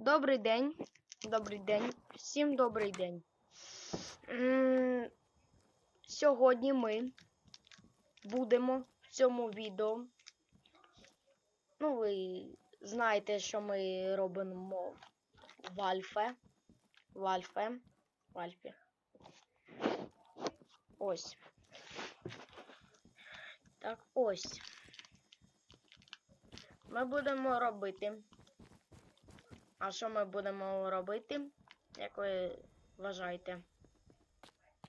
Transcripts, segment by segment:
Добрий день. Добрий день. Всім добрий день. Сьогодні ми будемо в цьому відео. Ну, ви знаєте, що ми робимо в Альфе. В Альфе. В Альфі. Ось. Так, ось. Ми будемо робити. А що ми будемо робити? Як ви вважаєте?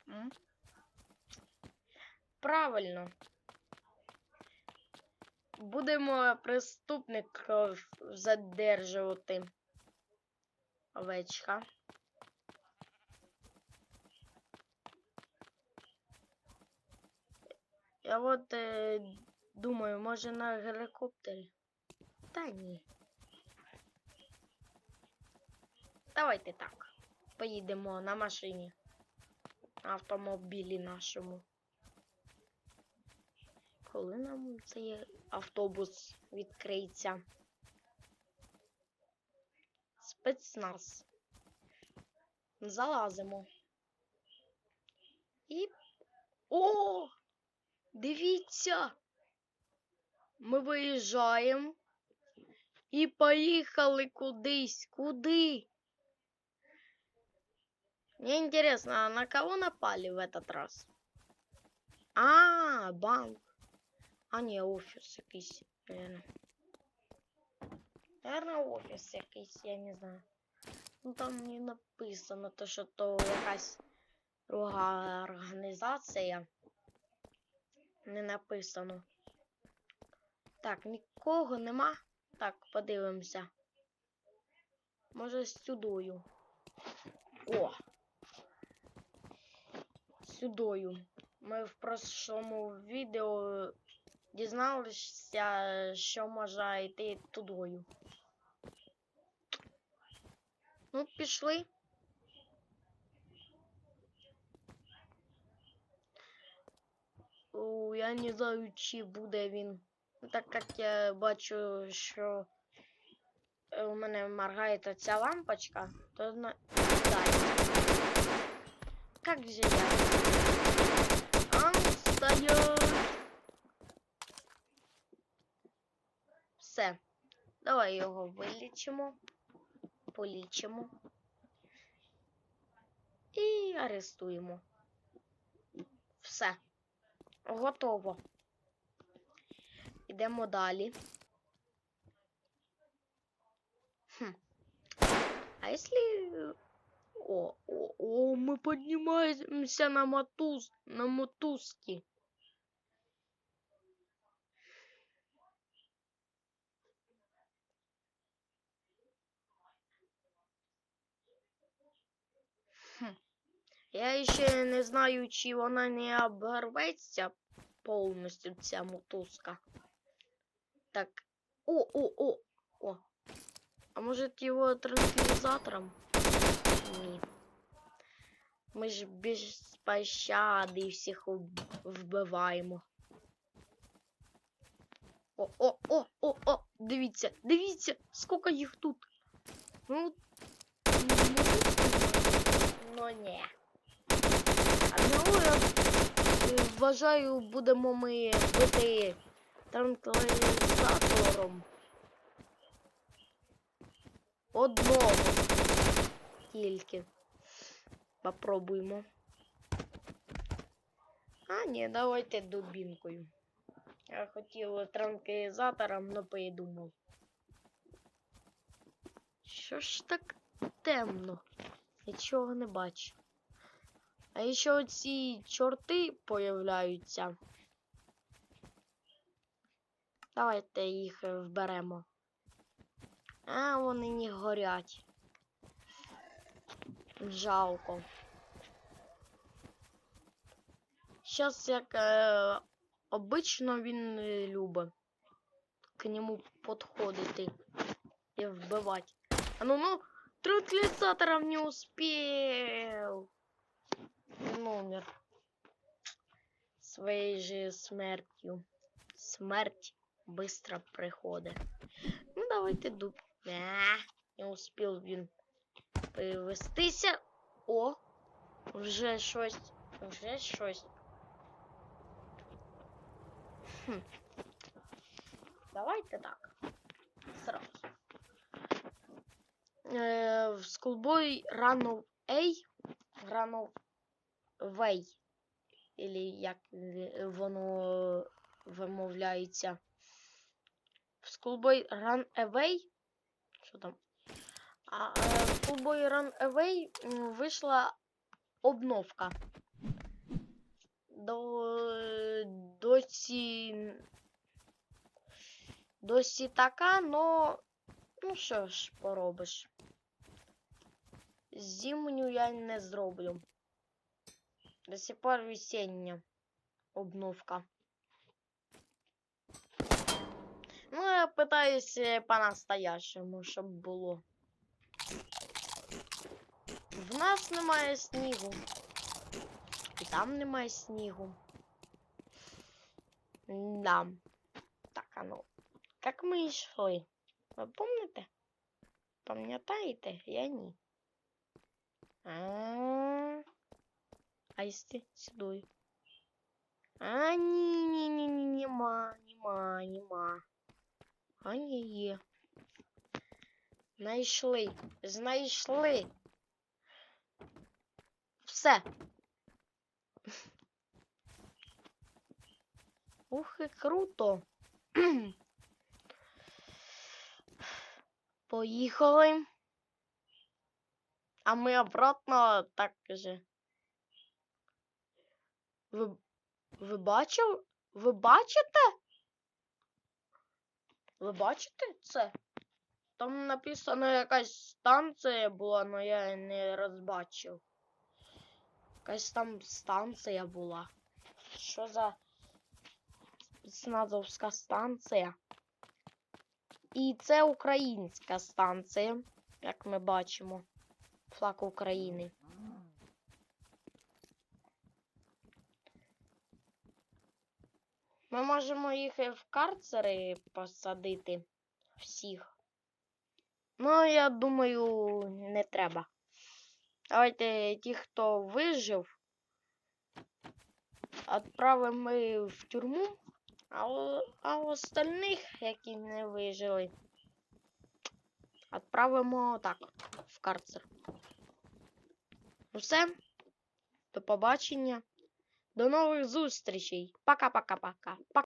М? Правильно. Будемо преступників задержувати. Овечка. Я от е, думаю, може на гелікоптері. Та ні. Давайте так. Поїдемо на машині. На автомобілі нашому. Коли нам цей автобус відкриється? Спецназ. Залазимо. І. О! Дивіться! Ми виїжджаємо і поїхали кудись. Куди? Мне интересно, а на кого напали в этот раз? А, банк. А, не, офіс якийсь, наверное. Наверное, офіс якийсь, я не знаю. Ну там не написано, то що то якась друга організація. Не написано. Так, нікого нема. Так, подивимося. Може, сюдою. О! Сюдою. Ми в прошлому відео дізналися, що може йти тудою. Ну, пішли. О, я не знаю, чи буде він. Так як я бачу, що е, у мене моргає ця лампочка, то на... Как же я? А, стоять! Все. Давай його вилічимо, полічимо і арестуємо. Все. Готово. Йдемо далі. Хм. А если... О, о, о, мы поднимаемся на мотуз, на мотузки. Я ще не знаю, чи вона не оборветься повністю ця мотузка. Так. О, о, о, о. А может его транквилизатором? Ні. Ми ж без пощади всіх вб- вбиваємо. О, о, о, о, о, дивіться, дивіться, скільки їх тут. Ну, ну ні. Одного я е, вважаю, будемо ми бити транквілізатором. Одного тільки. Попробуємо. А, ні, давайте дубінкою. Я хотів транквілізатором, но передумав. Що ж так темно? Нічого не бачу. А ще оці чорти появляються. Давайте їх вберемо. А, вони не горять. Жалко. Щас як е, обично він не любить к нему підходити і вбивати. А ну ну, транквилизатором не успел. Он умер. Своей же смертью. Смерть быстро приходить. Ну, давайте дуб. А, не успів він перевестися. О, вже щось. Вже щось. Хм. Давайте так. Сразу. Е, в Schoolboy Run A. Run Away. Или як воно вимовляється. В Schoolboy Run Away. Що там? А е, в Schoolboy Run Away вийшла обновка. До, досі, досі така, но ну що ж поробиш. Зимню я не зроблю. До сих пор весення обновка. Ну, я питаюсь е, по-настоящему, щоб було. В нас немає снігу. І там немає снігу. Да. Так, а ну. Як ми йшли? Ви помните? Пам'ятаєте? Я ні. А, а якщо сюди? А, ні, ні, ні, ні, нема, нема, нема. А ні, є. Знайшли. Знайшли. Все. Ух, і круто. Поїхали. А ми обратно так же. Ви, ви бачив? Ви бачите? Ви бачите це? Там написано якась станція була, але я не розбачив. Якась там станція була. Що за спецназовська станція? І це українська станція, як ми бачимо. Флаг України. Ми можемо їх і в карцери посадити всіх. Ну, я думаю, не треба. Давайте ті, хто вижив, відправимо в тюрму, а, а остальних, які не вижили, відправимо так, в карцер. Ну Все. До побачення. До нових зустрічей. Пока-пока-пока. Пока.